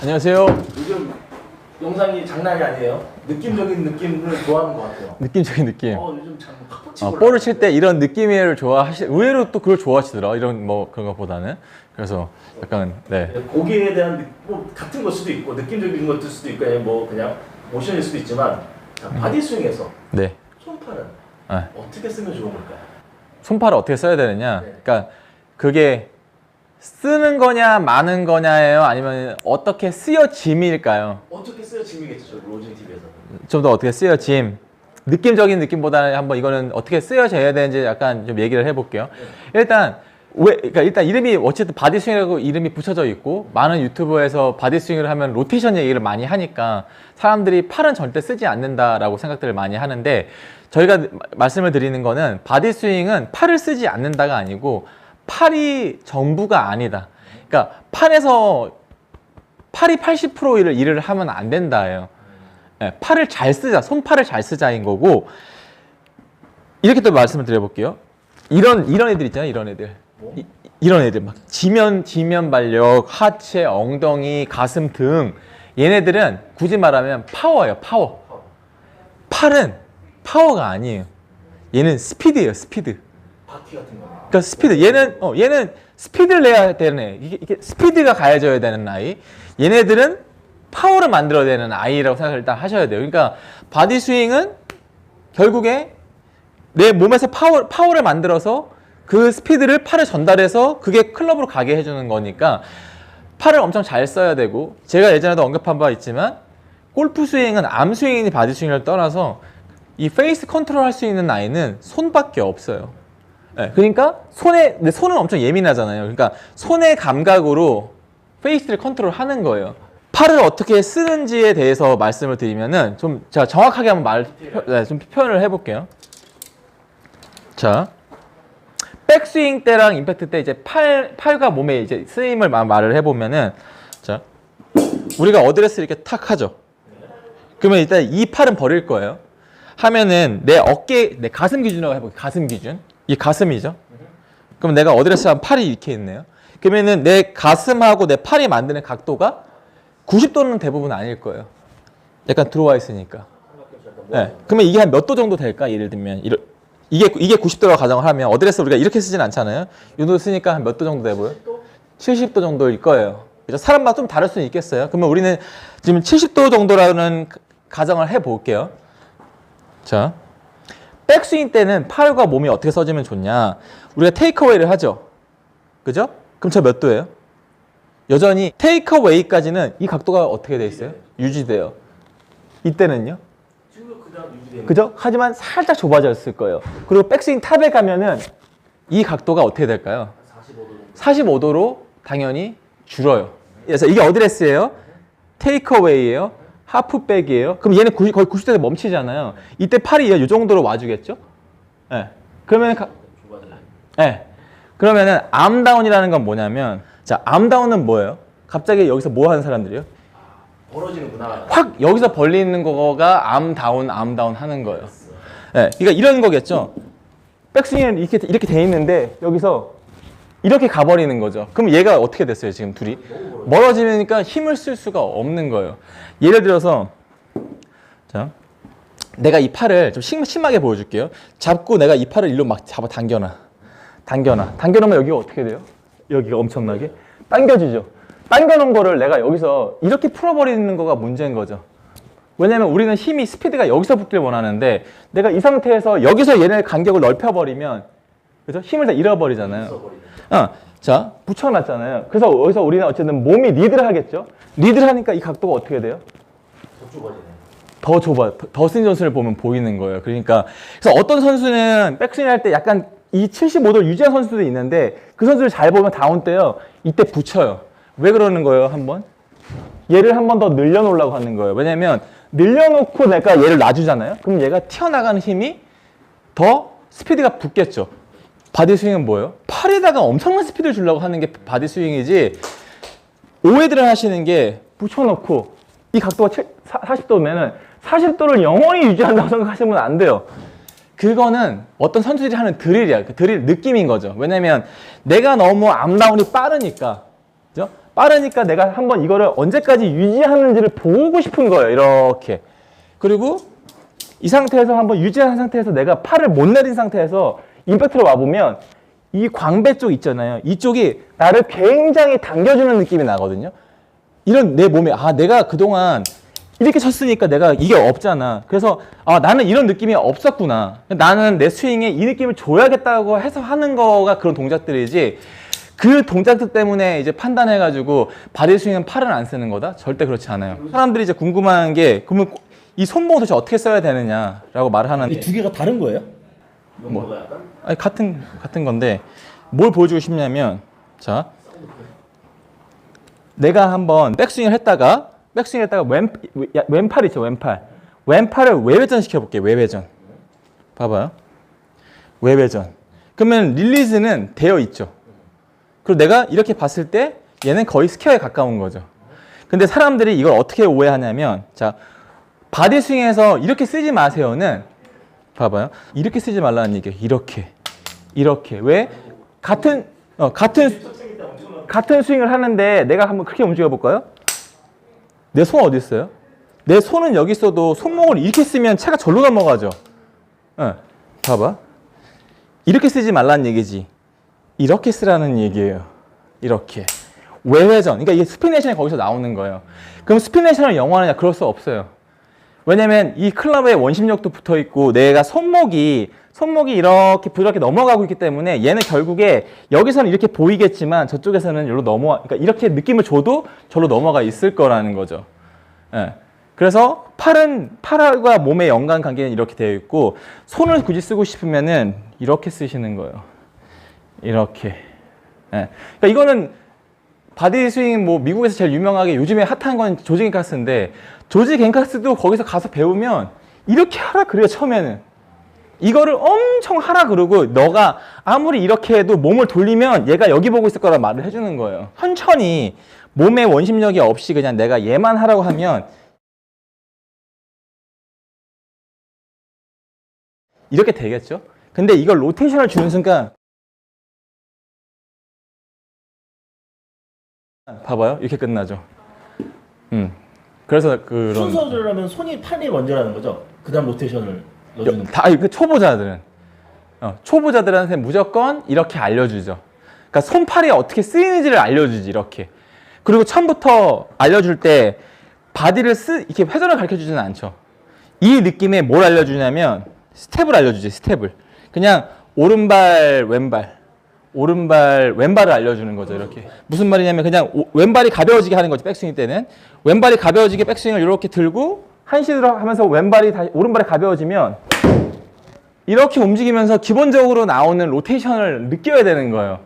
안녕하세요. 요즘 영상이 장난이 아니에요. 느낌적인 느낌을 좋아하는 것 같아요. 느낌적인 느낌. 어, 요즘 참 팍팍 치고 어, 올라가요. 볼을 칠 때 이런 느낌을 좋아하시, 의외로 또 그걸 좋아하시더라. 이런 뭐 그런 것보다는. 그래서 약간 네. 고기에 대한 느- 뭐 같은 걸 수도 있고 느낌적인 것일 수도 있고 아니면 뭐 그냥 모션일 수도 있지만 자, 바디 스윙에서 네. 손팔은 네. 어떻게 쓰면 좋은 걸까요? 손팔을 어떻게 써야 되느냐? 네. 그러니까 그게 쓰는 거냐 마는 거냐예요? 아니면 어떻게 쓰여짐일까요? 어떻게 써야 짐이겠죠, 저 로진 TV에서. 좀 더 어떻게 쓰여짐? 느낌적인 느낌보다는 한번 이거는 어떻게 쓰여져야 되는지 약간 좀 얘기를 해볼게요. 일단 왜 그러니까 일단 이름이 어쨌든 바디 스윙이라고 이름이 붙여져 있고 많은 유튜브에서 바디 스윙을 하면 로테이션 얘기를 많이 하니까 사람들이 팔은 절대 쓰지 않는다라고 생각들을 많이 하는데 저희가 말씀을 드리는 거는 바디 스윙은 팔을 쓰지 않는다가 아니고 팔이 전부가 아니다. 그러니까 팔에서 팔이 80%를 일을 하면 안 된다예요. 예, 팔을 잘 쓰자, 손팔을 잘 쓰자인 거고 이렇게 또 말씀을 드려볼게요. 이런 이런 애들 있잖아요, 이런 애들. 뭐? 이, 이런 애들 막 지면 지면 발력, 하체, 엉덩이, 가슴 등 얘네들은 굳이 말하면 파워예요, 파워. 어, 팔은 파워가 아니에요. 얘는 스피드예요, 스피드. 바퀴 같은 거네. 그러니까 스피드. 얘는 어, 얘는 스피드를 내야 되는 애. 이게, 이게 스피드가 가해져야 되는 아이. 얘네들은 파워를 만들어야 되는 아이라고 생각을 일단 하셔야 돼요. 그러니까 바디 스윙은 결국에 내 몸에서 파워 파워를 만들어서 그 스피드를 팔에 전달해서 그게 클럽으로 가게 해주는 거니까 팔을 엄청 잘 써야 되고 제가 예전에도 언급한 바 있지만 골프 스윙은 암 스윙이니 바디 스윙을 떠나서 이 페이스 컨트롤 할 수 있는 아이는 손밖에 없어요. 네, 그러니까 손에 근데 손은 엄청 예민하잖아요. 그러니까 손의 감각으로 페이스를 컨트롤하는 거예요. 팔을 어떻게 쓰는지에 대해서 말씀을 드리면은 좀 제가 정확하게 한번 말 네, 좀 표현을 해볼게요. 자, 백스윙 때랑 임팩트 때 이제 팔 팔과 몸에 이제 쓰임을 마- 말을 해보면은 자, 우리가 어드레스 이렇게 탁 하죠. 그러면 일단 이 팔은 버릴 거예요. 하면은 내 어깨, 내 가슴 기준으로 해볼게요. 가슴 기준. 이 가슴이죠. 그럼 내가 어드레스 하면 팔이 이렇게 있네요. 그러면은 내 가슴하고 내 팔이 만드는 각도가 90도는 대부분 아닐 거예요. 약간 들어와 있으니까. 네. 그러면 이게 한 몇 도 정도 될까? 예를 들면 이러, 이게 이게 90도라고 가정을 하면 어드레스 우리가 이렇게 쓰진 않잖아요. 이 정도 쓰니까 한 몇 도 정도 돼 보여? 70도 정도일 거예요. 그래서 사람마다 좀 다를 수는 있겠어요. 그러면 우리는 지금 70도 정도라는 가- 가정을 해 볼게요. 자, 백스윙 때는 팔과 몸이 어떻게 써지면 좋냐? 우리가 테이크어웨이를 하죠. 그죠? 그럼 저 몇 도예요? 여전히 테이크어웨이까지는 이 각도가 어떻게 돼 있어요? 유지돼요. 이때는요? 유지되는 그죠? 하지만 살짝 좁아졌을 거예요. 그리고 백스윙 탑에 가면은 이 각도가 어떻게 될까요? 45도. 45도로 당연히 줄어요. 그래서 이게 어드레스예요. 테이크어웨이예요. 하프백이에요. 그럼 얘는 90, 거의 90도에 멈추잖아요. 이때 팔이 이 정도로 와주겠죠? 예. 그러면 가, 좁아져요. 예. 그러면은 암다운이라는 건 뭐냐면 자, 암다운은 뭐예요? 갑자기 여기서 뭐 하는 사람들이요? 벌어지는구나. 확 여기서 벌리는 거가 암다운, 암다운 하는 거예요. 예. 그러니까 이런 거겠죠. 백스윙은 이렇게 이렇게 돼 있는데 여기서 이렇게 가버리는 거죠. 그럼 얘가 어떻게 됐어요, 지금 둘이? 멀어지니까 힘을 쓸 수가 없는 거예요. 예를 들어서 자, 내가 이 팔을 좀 심, 심하게 보여줄게요. 잡고 내가 이 팔을 일로 막 잡아 당겨놔. 당겨놔. 당겨놓으면 여기가 어떻게 돼요? 여기가 엄청나게 당겨지죠. 당겨놓은 거를 내가 여기서 이렇게 풀어버리는 거가 문제인 거죠. 왜냐면 우리는 힘이 스피드가 여기서 붙길 원하는데 내가 이 상태에서 여기서 얘네 간격을 넓혀버리면 그죠? 힘을 다 잃어버리잖아요. 어, 자 붙여놨잖아요. 그래서 여기서 우리는 어쨌든 몸이 리드를 하겠죠. 리드를 하니까 이 각도가 어떻게 돼요? 더 좁아지네. 더 좁아, 더쓴 선수를 보면 보이는 거예요. 그러니까 그래서 어떤 선수는 백스윙 할 때 약간 이 75도를 유지한 선수도 있는데 그 선수를 잘 보면 다운 때요. 이때 붙여요. 왜 그러는 거예요? 한번 얘를 한 번 더 늘려놓으려고 하는 거예요. 왜냐면 늘려놓고 내가 얘를 놔주잖아요. 그럼 얘가 튀어나가는 힘이 더 스피드가 붙겠죠. 바디 스윙은 뭐예요? 팔에다가 엄청난 스피드를 주려고 하는 게 바디 스윙이지 오해들을 하시는 게 붙여놓고 이 각도가 40도면은 40도를 영원히 유지한다고 생각하시면 안 돼요. 그거는 어떤 선수들이 하는 드릴이야. 그 드릴 느낌인 거죠. 왜냐면 내가 너무 암다운이 빠르니까. 그죠? 빠르니까 내가 한번 이거를 언제까지 유지하는지를 보고 싶은 거예요. 이렇게. 그리고 이 상태에서 한번 유지한 상태에서 내가 팔을 못 내린 상태에서 임팩트로 와보면 이 광배 쪽 있잖아요. 이쪽이 나를 굉장히 당겨주는 느낌이 나거든요. 이런 내 몸에 아 내가 그동안 이렇게 쳤으니까 내가 이게 없잖아. 그래서 아 나는 이런 느낌이 없었구나. 나는 내 스윙에 이 느낌을 줘야겠다고 해서 하는 거가 그런 동작들이지. 그 동작들 때문에 이제 판단해가지고 바디 스윙은 팔은 안 쓰는 거다? 절대 그렇지 않아요. 사람들이 이제 궁금한 게 그러면 이 손목을 도대체 어떻게 써야 되느냐라고 말을 하는데 이 두 개가 다른 거예요? 뭐. 약간? 아니 같은 같은 건데 뭘 보여주고 싶냐면 자 내가 한번 백스윙을 했다가 백스윙 했다가 왼 야, 왼팔 있죠 왼팔. 왼팔을 외회전 시켜볼게요 외회전. 봐봐요. 외회전. 그러면 릴리즈는 되어 있죠. 그리고 내가 이렇게 봤을 때 얘는 거의 스퀘어에 가까운 거죠. 근데 사람들이 이걸 어떻게 오해하냐면 자 바디 스윙에서 이렇게 쓰지 마세요는 봐봐요. 이렇게 쓰지 말라는 얘기예요. 이렇게. 이렇게. 왜? 같은, 어, 같은, 같은 스윙을 하는데 내가 한번 그렇게 움직여 볼까요? 내 손 어디 있어요? 내 손은 여기 있어도 손목을 이렇게 쓰면 차가 절로 넘어가죠. 어, 봐봐. 이렇게 쓰지 말라는 얘기지. 이렇게 쓰라는 얘기예요. 이렇게. 외회전. 그러니까 이게 스피네이션이 거기서 나오는 거예요. 그럼 스피네이션을 영어하느냐? 그럴 수 없어요. 왜냐면 이 클럽에 원심력도 붙어 있고 내가 손목이 손목이 이렇게 부드럽게 넘어가고 있기 때문에 얘는 결국에 여기서는 이렇게 보이겠지만 저쪽에서는 여기로 넘어와 그러니까 이렇게 느낌을 줘도 저로 넘어가 있을 거라는 거죠. 예. 그래서 팔은 팔과 몸의 연관 관계는 이렇게 되어 있고 손을 굳이 쓰고 싶으면은 이렇게 쓰시는 거예요. 이렇게. 예. 그러니까 이거는 바디 스윙 뭐 미국에서 제일 유명하게 요즘에 핫한 건 조지 갱카스인데 조지 갱카스도 거기서 가서 배우면 이렇게 하라 그래요 처음에는. 이거를 엄청 하라 그러고 너가 아무리 이렇게 해도 몸을 돌리면 얘가 여기 보고 있을 거라 말을 해주는 거예요. 천천히 몸에 원심력이 없이 그냥 내가 얘만 하라고 하면 이렇게 되겠죠? 근데 이걸 로테이션을 주는 순간 봐봐요. 이렇게 끝나죠. 음 그래서 그런 순서대로라면 손이 팔이 먼저라는 거죠. 그다음 로테이션을 넣어주는 거. 다 아니, 그 초보자들은 어, 초보자들한테 무조건 이렇게 알려주죠. 그러니까 손팔이 어떻게 쓰이는지를 알려주지 이렇게. 그리고 처음부터 알려줄 때 바디를 쓰 이렇게 회전을 가르쳐 주지는 않죠. 이 느낌에 뭘 알려주냐면 스텝을 알려주지 스텝을. 그냥 오른발 왼발 오른발 왼발을 알려주는 거죠 이렇게 무슨 말이냐면 그냥 오- 왼발이 가벼워지게 하는 거죠 백스윙 때는 왼발이 가벼워지게 백스윙을 이렇게 들고 한시로 하면서 왼발이 다시 오른발이 가벼워지면 이렇게 움직이면서 기본적으로 나오는 로테이션을 느껴야 되는 거예요.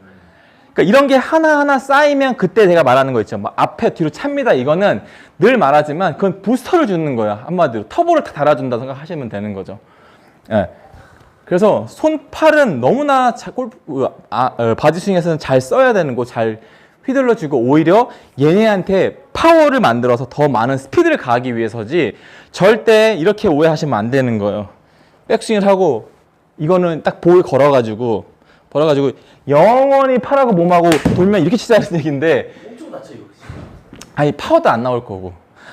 그러니까 이런 게 하나하나 쌓이면 그때 제가 말하는 거 있죠. 막 앞에 뒤로 찹니다. 이거는 늘 말하지만 그건 부스터를 주는 거예요. 한마디로 터보를 다 달아준다 생각하시면 되는 거죠. 예. 그래서 손팔은 너무나 자, 골프 아, 어, 바디 스윙에서는 잘 써야 되는 거 잘 휘둘러 주고 오히려 얘네한테 파워를 만들어서 더 많은 스피드를 가하기 위해서지 절대 이렇게 오해하시면 안 되는 거예요. 백스윙을 하고 이거는 딱 볼 걸어가지고 걸어가지고 영원히 팔하고 몸하고 돌면 이렇게 치자는 얘기인데. 아니 파워도 안 나올 거고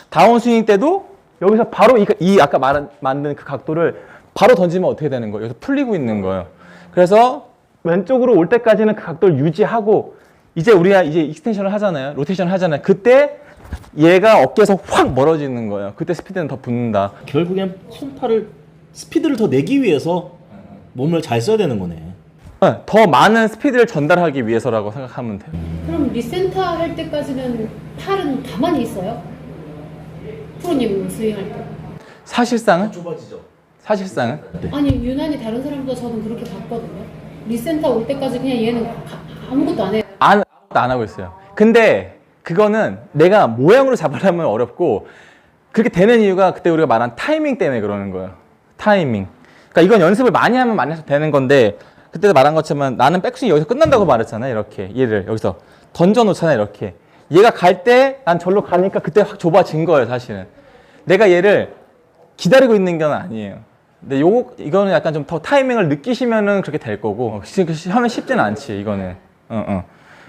다운스윙 때도 여기서 바로 이, 이 아까 말한 만든 그 각도를 바로 던지면 어떻게 되는 거예요? 여기서 풀리고 있는 거예요. 그래서 왼쪽으로 올 때까지는 그 각도를 유지하고 이제 우리가 이제 익스텐션을 하잖아요. 로테이션을 하잖아요. 그때 얘가 어깨에서 확 멀어지는 거예요. 그때 스피드는 더 붙는다. 결국엔 손팔을 스피드를 더 내기 위해서 몸을 잘 써야 되는 거네. 네, 더 많은 스피드를 전달하기 위해서라고 생각하면 돼요. 그럼 리센터 할 때까지는 팔은 가만히 있어요? 프로님 스윙할 때. 사실상은 좁아지죠. 사실상은 아니 유난히 다른 사람보다 저는 그렇게 봤거든요. 리센터 올 때까지 그냥 얘는 가- 아무것도 안 해요. 안, 아무것도 안 하고 있어요. 근데 그거는 내가 모양으로 잡으려면 어렵고 그렇게 되는 이유가 그때 우리가 말한 타이밍 때문에 그러는 거예요. 타이밍. 그러니까 이건 연습을 많이 하면 많이 해서 되는 건데 그때도 말한 것처럼 나는 백스윙 여기서 끝난다고 말했잖아요. 이렇게 얘를 여기서 던져 놓잖아요. 이렇게. 얘가 갈 때 난 절로 가니까 그때 확 좁아진 거예요. 사실은. 내가 얘를 기다리고 있는 건 아니에요. 근데 요거 이거는 약간 좀 더 타이밍을 느끼시면은 그렇게 될 거고 지금 하면 쉽지는 않지 이거는. 어, 어.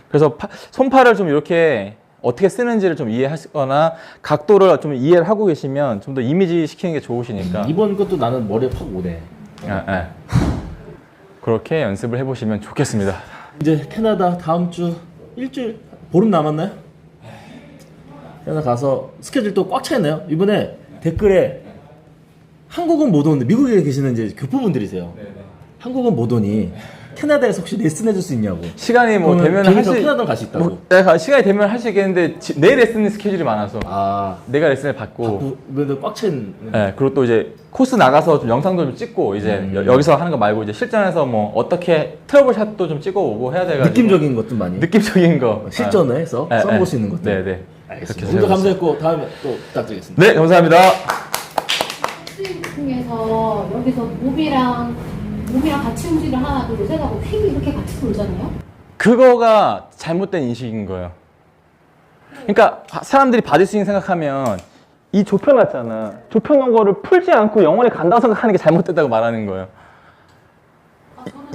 그래서 파- 손팔을 좀 이렇게 어떻게 쓰는지를 좀 이해하시거나 각도를 좀 이해를 하고 계시면 좀 더 이미지 시키는 게 좋으시니까 이번 것도 나는 머리에 팍 오네. 예, 예. 그렇게 연습을 해보시면 좋겠습니다. 이제 캐나다 다음 주 일주일 보름 남았나요? 캐나다 가서 스케줄 또 꽉 차 있나요? 이번에 댓글에 한국은 못 오는데 미국에 계시는 이제 교포분들이세요. 한국은 못 오니 캐나다에서 혹시 레슨 해줄 수 있냐고. 시간이 뭐 그러면 되면 비행기 타고 할수 캐나다 갈 수 있다고. 뭐, 내가 시간이 되면 할 수 있겠는데 지- 내 레슨 스케줄이 많아서 아, 내가 레슨을 받고 부- 그래도 꽉차 있는. 예, 그리고 또 이제 코스 나가서 좀 영상도 좀 찍고 이제 음. 여, 기서 하는 거 말고 이제 실전에서 뭐 어떻게 트러블 샷도 좀 찍어 오고 해야 돼가지고 느낌적인 것도 많이 느낌적인 거 실전을 해서 예, 써볼 예. 수 있는 것들. 네, 네. 알겠습니다. 오늘도 감사했고 다음에 또 부탁드리겠습니다. 네, 감사합니다. 중에서 여기서 몸이랑 몸이랑 같이 움직이를 하나 둘 셋 하고 휙 이렇게 같이 돌잖아요. 그거가 잘못된 인식인 거예요. 그러니까 바- 사람들이 바디 스윙 생각하면 이 좁혀놨잖아. 좁혀놓은 거를 풀지 않고 영원히 간다고 생각하는 게 잘못됐다고 말하는 거예요.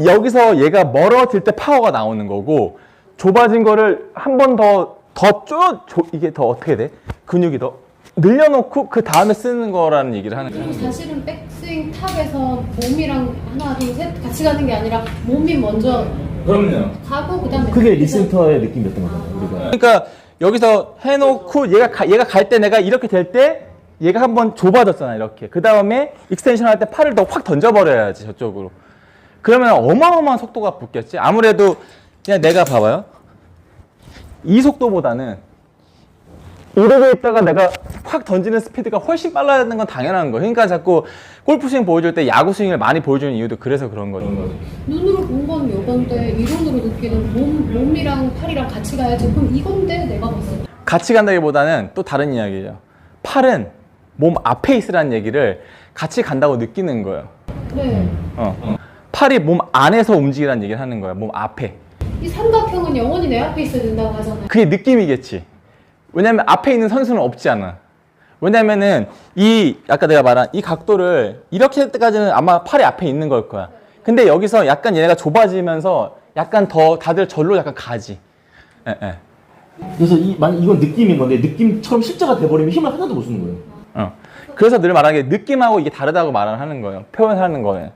여기서 얘가 멀어질 때 파워가 나오는 거고 좁아진 거를 한 번 더 더 쪼 이게 더 어떻게 돼? 근육이 더 늘려놓고 그 다음에 쓰는 거라는 얘기를 하는 거예요. 사실은 백스윙 탑에서 몸이랑 하나 둘 셋 같이 가는 게 아니라 몸이 먼저 그럼요. 가고 그다음에 그게 리센터의 느낌이었던 거잖아요. 우리가. 그러니까 여기서 해놓고 얘가 가, 얘가 갈 때 내가 이렇게 될 때 얘가 한번 좁아졌잖아 이렇게 그 다음에 익스텐션 할 때 팔을 더 확 던져버려야지 저쪽으로 그러면 어마어마한 속도가 붙겠지 아무래도 그냥 내가 봐봐요 이 속도보다는 이러고 있다가 내가 확 던지는 스피드가 훨씬 빨라지는 건 당연한 거예요 그러니까 자꾸 골프 스윙 보여줄 때 야구 스윙을 많이 보여주는 이유도 그래서 그런 거죠 눈으로 본 건 요건데 이론으로 느끼는 몸 몸이랑 팔이랑 같이 가야지. 그럼 이건데 내가 봤을 때. 같이 간다기보다는 또 다른 이야기예요. 팔은 몸 앞에 있으라는 얘기를 같이 간다고 느끼는 거예요. 네. 어. 팔이 몸 안에서 움직이라는 얘기를 하는 거야. 몸 앞에. 이 삼각형은 영원히 내 앞에 있어야 된다고 하잖아요. 그게 느낌이겠지. 왜냐면 앞에 있는 선수는 없지 않아. 왜냐면은 이 아까 내가 말한 이 각도를 이렇게 할 때까지는 아마 팔이 앞에 있는 걸 거야. 근데 여기서 약간 얘네가 좁아지면서 약간 더 다들 절로 약간 가지. 예, 예. 그래서 이, 만 이건 느낌인 건데 느낌처럼 실제가 돼버리면 힘을 하나도 못 쓰는 거예요. 어. 그래서 늘 말하는 게 느낌하고 이게 다르다고 말을 하는 거예요. 표현하는 거는.